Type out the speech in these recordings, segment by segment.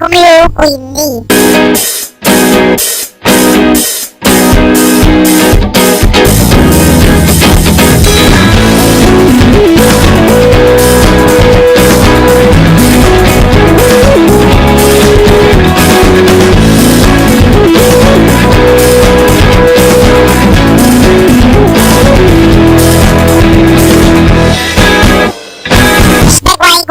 ก็ไม่รู้กูอินดี้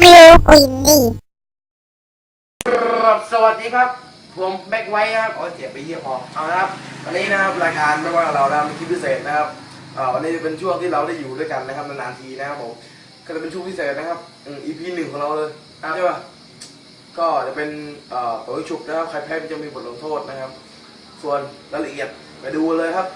ไม่รู้กูอินดี้ สวัสดีครับ ผมแบ็กไว้ครับโอ้เจ็บไปเยี่ยพอเอาละครับ วันนี้นะครับรายการไม่ว่าเรานะมีคลิปพิเศษนะครับอ่าวันนี้เป็นช่วงที่เราได้อยู่ด้วยกันนะครับนานๆทีนะครับผม ก็จะเป็นช่วงพิเศษนะครับอืม EP หนึ่งของเราเลยใช่ป่ะ ก็จะเป็นเอ่อตัวฉุกนะครับ ใครแพ้จะมีบทลงโทษนะครับ ส่วนรายละเอียดไปดูเลยครับ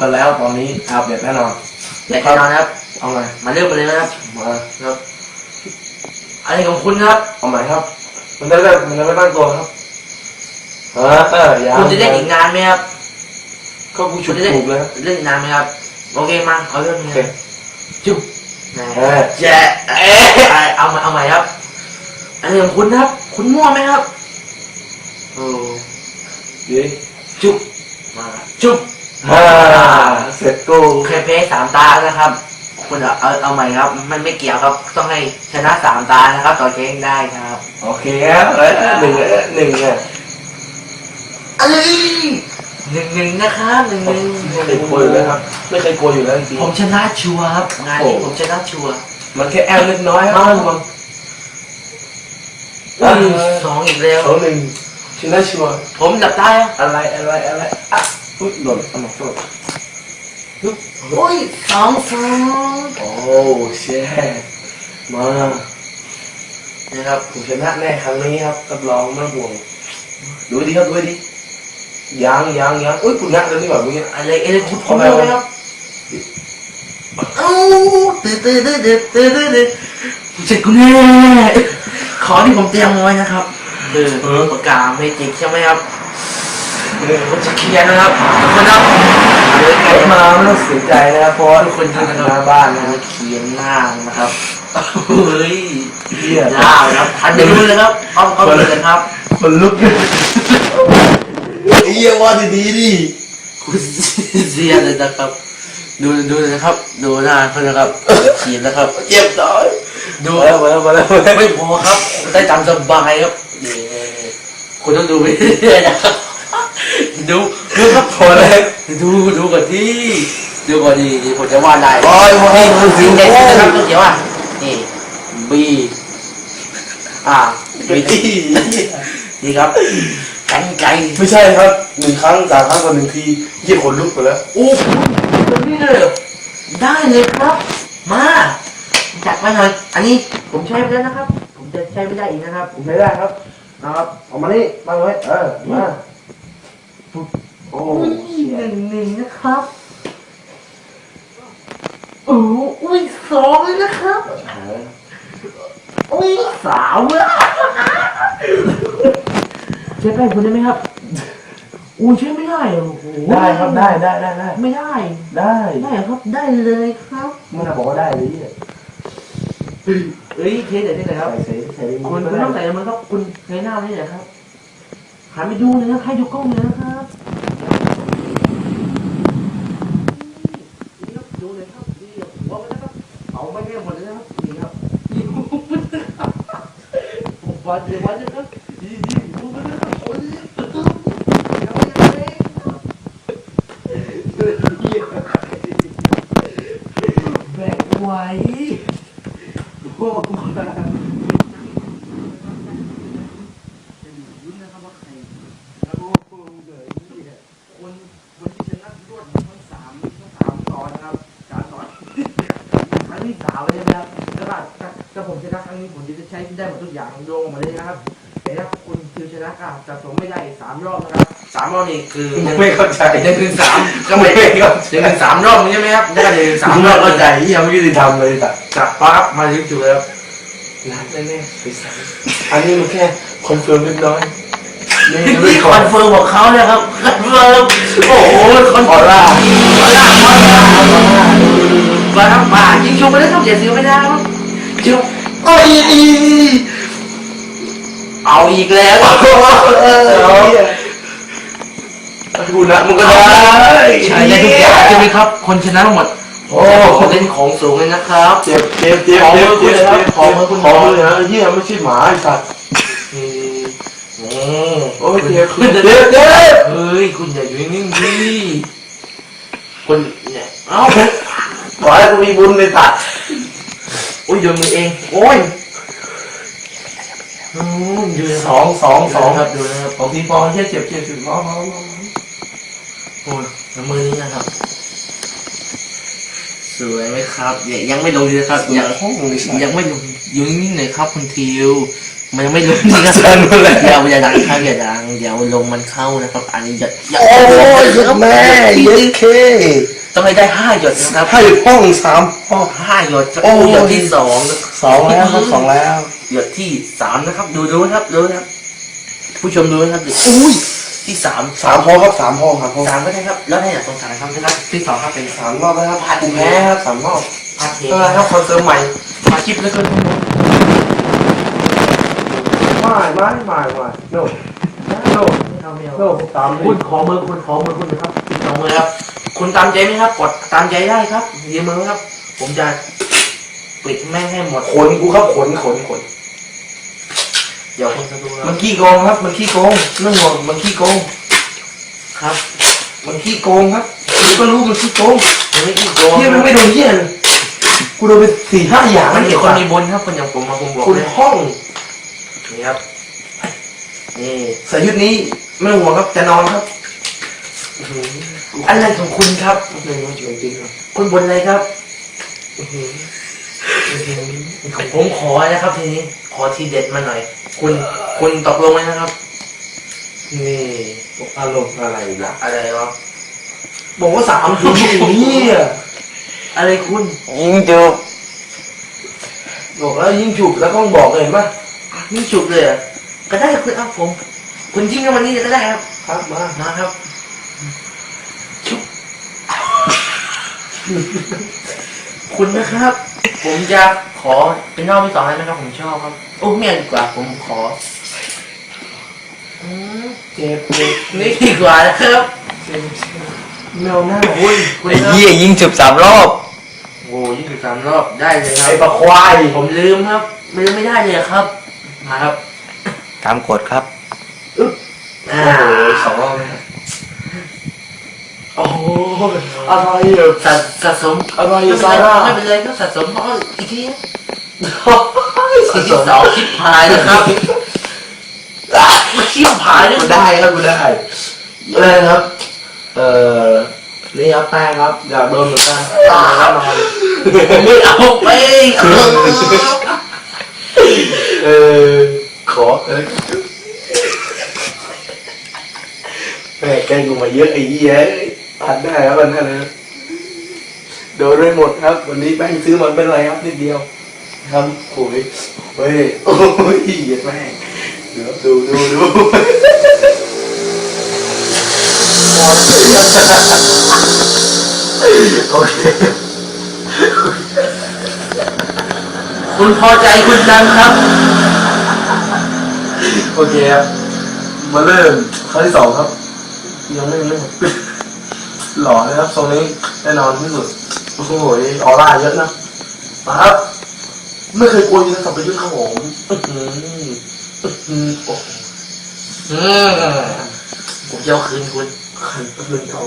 กกันแล้วตอนนี้ครับเด็ดแน่นอนแต่แน่นอนครับ เอาไงมาเริ่มกันเลยนะครับมาครับอะไรของคุณครับเอาใหม่ครับ มันได้แบบมันจะไม่ตั้งตัวครับเออเออยังคุณจะเล่นอีกนานไหมครับก็กูฉุคุกณจะเล่นถูกเลยครับเล่นอีกนานไหมครับโอเคมาเอาเรื่องนี้โอเคจุ๊บแหมเออแจ๊ะเอ๊ะเอาใหม่เอาใหม่ครับอะไรของคุณครับ คุณมั่วไหมครับโอ้ดีจุ๊บมาจุ๊บ ฮ่าเสร็จกูเคยแพ้สามตานะครับ คุณเอาเอาเอาใหม่ครับ มันไม่เกี่ยวครับ ต้องให้ชนะสามตานะครับ ต่อเกงได้ครับ โอเคครับเออหนึ่งเออหนึ่งอะเอ้ยหนึ่งหนึ่งนะครับหนึ่งหนึ่งไม่เคยกลัวอยู่แล้วครับ ไม่เคยกลัวอยู่แล้วจริงผมชนะชัวร์ครับงานนี้ผมชนะชัวร์ๆมันแค่แอลเล็กน้อยครับมันอุ้ยสองอีกแล้วสองหนึ่งชนะชัวร์ผมดับตายอะอะไรอะไรอะไรอะ อุ๊ยหล่นเอามาโทษอุ้ยสองสองโอ้เช่มานะครับผมชนะแน่ครั้งนี้ครับรับรองไม่ห่วงดูดิครับดูดิยังยังยังอุ้ยคุณนักแล้วนี่หว่าเมื่อกี้อะไรอะไรคุณผมรู้ไหมครับเอ้าตื่นตื่นตื่นตื่นตื่นตื่นตื่นเสร็จกูแน่ขอที่ผมเตรียมไว้นะครับคือปากกาเมจิกใช่ไหมครับ ผมจะเคลียร์นะครับทุกคนครับเดี๋ยวใคใครรมามาไม่ต้องเสียใจนะครับเพราะว่าทุกคนยืนกันหหน้าน้าบ้าบ้านนนะนะคครัรับบเขียนหน้านะครับเฮ้ยเฮียยาวครับอันนี้ดูเลยครับเอาเอาดูเลยครับคนลุกเลยเฮียว่าดีๆดิคุณเสียเลยนะครับดูดูเลยนะครับ ดูหน้าเขานะครับเขียนนะครับเจ็บต่อยดูมาแล้วมาแล้วมาแล้วมาแล้วไม่พอครับ ได้ตามสบายครับนี่คุณต้องดูไปเรื่อยๆนะครับ ดูดูครับพอแล้วดูดูก่อนที่ ดูก่อนดีผมจะวาดได้โอ้ยโอ้ยโอ้ยสีแดงนะครับต้องเขียนว่านี่ B อ่าไอ้ B นี่ครับแกงไก่ไม่ใช่ครับหนึ่งครั้งสามครั้งต่อหนึ่งทีเยี่ยขนลุกไปแล้วโอ้โหแบบนี้เลยเหรอได้เลยครับ มาจัดมาหน่อยอันนี้ผมใช้ไปแล้วนะครับ ผมจะใช้ไม่ได้อีกนะครับ ผมไม่ได้ครับนะครับเอามานี่มาไว้เออมา โอ้อุ้ยหนึ่งหนึ่งนะครับโอ้อุ้ยสองเลยนะครับอุ้ยสามเลยใช้แป้งคุณได้ไหมครับอุ้ยใช้ไม่ได้โอ้โหได้ครับได้ได้ได้ได้ไม่ได้ ได้ได้ครับได้เลยครับมันบอกว่าได้เลยเนี่ยเอ้ยเทสเดี๋ยวเทสเดี๋ยวครับใส่ใส่ใส่คุณคุณต้องใส่มันครับคุณในหน้านี่เหรอครับหันไปดูเลยนะให้ดูกล้องเลยนะครับนี่ครับดูเลยครับนี่ครับหัวมันนะครับเอาไม่ได้หมดเลยนะครับนี่ครับนี่ครับ ผมวัดเลยวัดเลยครับนี่นี่ดูมันนะครับโอ้ยเอาอย่างนี้แบกไว้โอ้โห เลยนะครับแต่ถ้าคุณคือชนะก็สะสมไม่ได้สามรอบนะครับสามรอบนี่คือไม่เข้าใจหนึ่งถึงสามก็ไม่หนึ่งถึงสามรอบใช่ไหมครับได้หนึ่งถึงสามรอบเข้าใจยังไม่ยุติธรรมเลยแต่จับปั๊บมาถึงจุดแล้วนัดแน่ๆไปใส่อันนี้มันแค่คอนเฟิร์มเล็กน้อยนี่นี่คอนเฟิร์มของเขาเลยครับคอนเฟิร์มโอ้โหคอนอเฟิอร์มร่ามาครับมายิงชุบไปเลยครับอย่าเสียไม่ได้ครับชุบโอ้ยอีเอาอีกแล้วเออ กูนะมึงก็ได้ใช่ได้ทุกอย่างใช่ไหมครับ คนชนะหมด โอ้คนเล่นของสูงเลยนะครับเจ็บเจ็บเจ็บเจ็บเจ็บเจ็บขอมือคุณหมอเลยนะเฮียไม่ใช่หมาไอ้สัตว์อืมโอ้โอ้ยเจ็บคุณจะเจ็บเจ็บเฮ้ยคุณอย่าอยู่นิ่งๆดิคนเนี่ยเอ้าขอให้กูมีบุญในตัดโอ้ยโยนมือเองโอ้ยอืมยืนสองสองสองครับดูนะครับของทีปอนแค่เจ็บเจ็บสิบน้องน้อง โอ้ยแล้วมือนี้นะครับ สวยไหมครับยังยังไม่ลงเลยนะครับยังห้องนี้ยังไม่ลงอยู่นิ่งๆหน่อยครับคุณทิว มันยังไม่ลงนี่ครับเชิญมาเลยอย่าอย่าดังครับอย่าดังเดี๋ยวลมมันเข้านะครับ อันนี้อย่าอย่าโอ้ยแม่เย็ดเคต้องให้ได้ห้าหยดนะครับให้ห้องสามห้องห้าหยดจะโอ้ยหยดที่สองนะสองแล้วครับสองแล้วหยดที่สามนะครับ ดูดูนะครับดูนะครับ ผู้ชมดูนะครับดิอุ้ย ที่สามสามห้องครับสามห้องครับห้องสามก็ได้ครับ แล้วถ้าอยากสงสารครับนะครับที่สองครับเป็นสามรอบนะครับกูแพ้ครับสามรอบพาร์ทเทเออครับคอนเสิร์ตใหม่มาคลิปแล้วก็ไม่ไม่ไม่ไม่โน่โน่ไม่เอาไม่เอาโน่ตามคุณขอมือคุณขอมือคุณนะครับขอมือครับ คุณตามใจไหมครับกดตามใจได้ครับยืมมือครับ ผมจะปิดแม่งให้หมดขนกูครับขนขนขน เดี๋ยวคนจะดูคมัรันบขี้โกงครับ มันขี้โกงเรื่องห่วงมันขี้โกง ครับ มันขี้โกงครับกูก็รู้มันขี้โกงมันไม่กี่โกงเฮียมันไม่โดนเฮียเลยกูโดนไปสี่ห้าอย่างมันเห็มีนคคนนมีบนครับ คนอย่างผมมาผมบอกคุณเลยห้องนี่ครับนี่สายยุดนี้ไม่ต้องห่วงครับจะนอนครับอะไรของคุณครับไม่รู้จริงจริงครับคุณบนอะไรครับ ผมขอนะครับทีนี้ขอทีเด็ดมาหน่อย คุณคุณตกลงไหมนะครับ นี่อารมณ์อะไรล่ะ อะไรวะบอกว่าสามทีนี่อะไรคุณยิงจูบบอกแล้วยิ่งฉุบแล้วต้องบอกเลยเห็นปะนี่จุบเลยเหรอก็ได้คุณเอาผม คุณจิ้มกันวันนี้ก็ได้ครับ ครับมามาครับชุบคุณนะครับ ผมจะขอเป็นรอบที่สองแล้วนะครับผมชอบครับโอ้เมียดีกว่าผมขออืมเจ็บเจ็บนี่ดีกว่านะครับเจ็บแมวหน้าคุณคุณไอ้ครับเหี้ยยิงจูบสามรอบ โอ้ยี่สิบสามรอบได้เลยครัไอ้บปลาควายผมลืมครับลืมไม่ได้เลยครับ มาครับตามกฎครับ อ่า โอ้โหสองรอบเลยครับ โอ้โหอะไรอะสะสะสมอะไรไม่อะเป็นซาไรร่า ไม่เป็นไรก็สะสมเพราะอีกทีสะสิ่งสที่มสองชิปพายนะครับมาชิปพายนะกูได้ครับกูได้อะไรนะครับ เอ่อนี่ครับแป้งครับอยากโดนเหมือนกันนอนแล้วนอนไม่เอาไปเออเออขอเออแม่แกล้งกูมาเยอะไอ้เหี้ย ผ่านได้ครับวันนั้นเลยโดนไปหมดครับ วันนี้แป้งซื้อมันเป็นไรครับนิดเดียวครับโอ้ยเฮ้ยโอ้ยเหี้ยแม่งเดี๋ยวดูดูดูโอเคคุณพอใจคุณดังครับ โอเคครับมาเริ่มครั้งที่สองครับ ยังไม่เริ่ม หล่อนะครับทรงนี้แน่นอนที่สุดโอ้โหออร่าเยอะนะมาครับ ไม่เคยกลัวยิงสับประยุทธ์ครับผมอื้อหืออื้อหือโอ้โหอืมผมจะเอาคืนคุณขันปืนเขา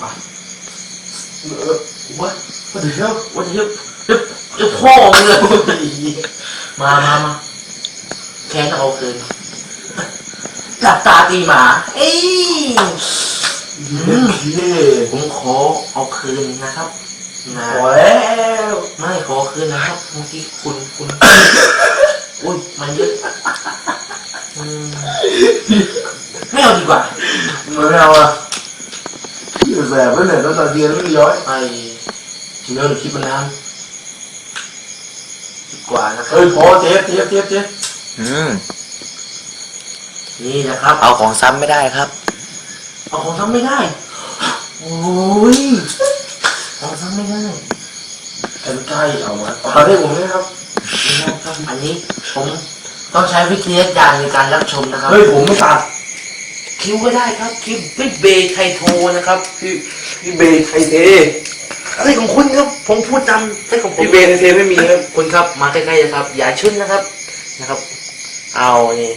มาเออวัดวัดเดียวว่าจะจะจะพ่อมึงเลยมามามาแค้นเอาคืนหลับตาตีหมา เอ้ย เล่นผีเล่ผมขอเอาคืนนะครับนะพอแล้วไม่ขอคืนนะครับเมื่อกี้คุณคุณอุ้ยมันเยอะอืมไม่เอาดีกว่าไม่เอาอะแสบแล้วเนี่ยแล้วตอนเรียนไม่ย้อยไอ้ทีนี้เราคิดมานานดีกว่านะครัเฮ้บยพอเจ๊เจ๊เจ๊เจ๊อืมนี่นะครับ เอาของซ้ำไม่ได้ครับ เอาของซ้ำไม่ได้ โอ้ยของซ้ำไม่ได้กันใกล้เอามาเอาให้ผมนะครับนี่นะครับอันนี้ผมต้องใช้วิจารณญาณในการรับชมนะครับเฮ้ยผมไม่ตัดคิวก็ได้ครับคิวไม่เบรกไทโทนะครับพี่พี่เบย์ไทยเทอะไรของคุณครับผมพูดตามใช่ของผมพี่เบย์ไทยเทไม่มีครับคุณครับมาใกล้ๆนะครับ อย่าชุนนะครับนะครับ เอานี่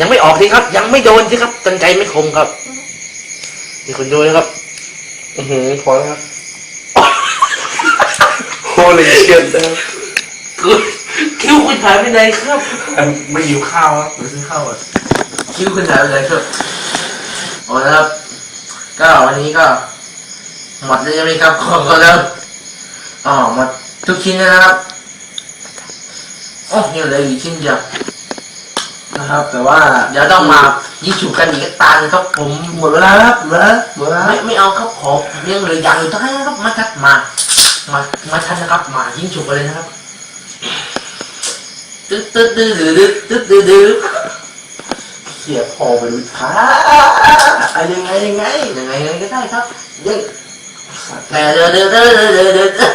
ยังไม่ออกสิครับ ยังไม่โดนสิครับกันไกรไม่คมครับนี่คุณดูนะครับ อือหือพอแล้วครับโคเลยเชียนนะครับคือคิวคุณหายไปไหนครับไม่หิวข้าวครับไปซื้อข้าวอะคิวคุณหายไปไหนครับโอ้นะครับ ก็วันนี้ก็ หมดแล้วใช่ไหมครับของก็แล้วอ๋อหมดทุกชิ้นแล้วนะครับ โอ้ยังเหลืออีกชิ้นเดียว นะครับ แต่ว่าเดี๋ยวต้องมายิงฉุกกันอีกตาหนึงครับผมหมดเวลาครับหมดเวลาหมดเวลาไม่ไม่เอาครับขอยังเหลืออย่างอยู่ตรงนั้นนะครับมาทัดมามามาทัดนะครับ มายิงฉุกกันเลยนะครับตึ๊ดตึ๊ดตึ๊ดตึ๊ดตึ๊ดตึ๊ดตึ๊ดเขี่ยพอไปดูท้าอะยังไงยังไงยังไงยังไงก็ได้ครับยังแต่เดือดเดือดเดือดเดือดเดือดเดือด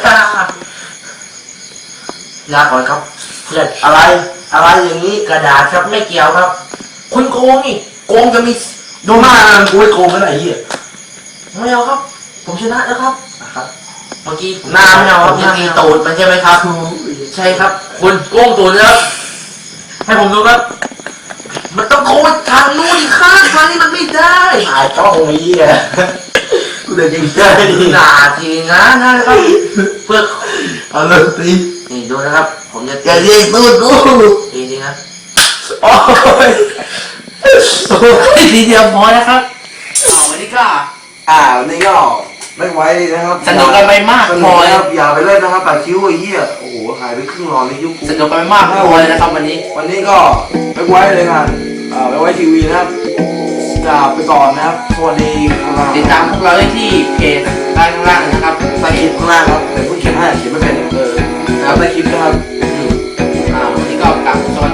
ลาก่อนครับ เพื่อนอะไร อะไรอย่างนี้กระดาษครับไม่เกี่ยวครับ คุณโกงนี่โกงจะมีดูหน้ามันกูไปโกงกันไหนเหี้ยไม่เอาครับ ผมชนะแล้วครับนะครับ เมื่อกี้หน้าไม่เอาครับยังมีตูดมันใช่ไหมครับ ใช่ครับ คุณโกงตูดแล้วให้ผมดูครับ มันต้องโค้ดทางนู้นอีกข้างทางนี้มันไม่ได้ถ่ายกล้องไอ้เหี้ยกูจะยิงได้ดิหนาทีนะนะครับเพื่อ เอาเลยตีนี่ดูนะครับ ผมจะอย่ายิงตูดกูทีนี้นะโอ้ยทีเดียวพอนะครับเอาวันนี้ก็อ่าวันนี้ก็ไม่ไหวนะครับสนุกกันไปมากสพนุอกนะนะคครัรับบอย่าไปเล่นนะครับตัดคิ้วไอ้เหี้ยโอ้โหหายไปครึ่งหลอดในคิ้วกู สนุกกันไปมากพอเลยนะครับวันนี้ วันนี้ก็ไปไว้เลยกันอ่าไปไว้ทีวีนะครับ ลาไปก่อนนะครับ สวัสดีครับติดตามพวกเราได้ที่เพจด้านข้างล่างนะครับใต้คลิปข้างล่างครับแต่ผู้เขียนให้เขียนไม่เป็นเออนะครับใต้คลิปนะครับอ่าวันนี้ก็กลับสวัส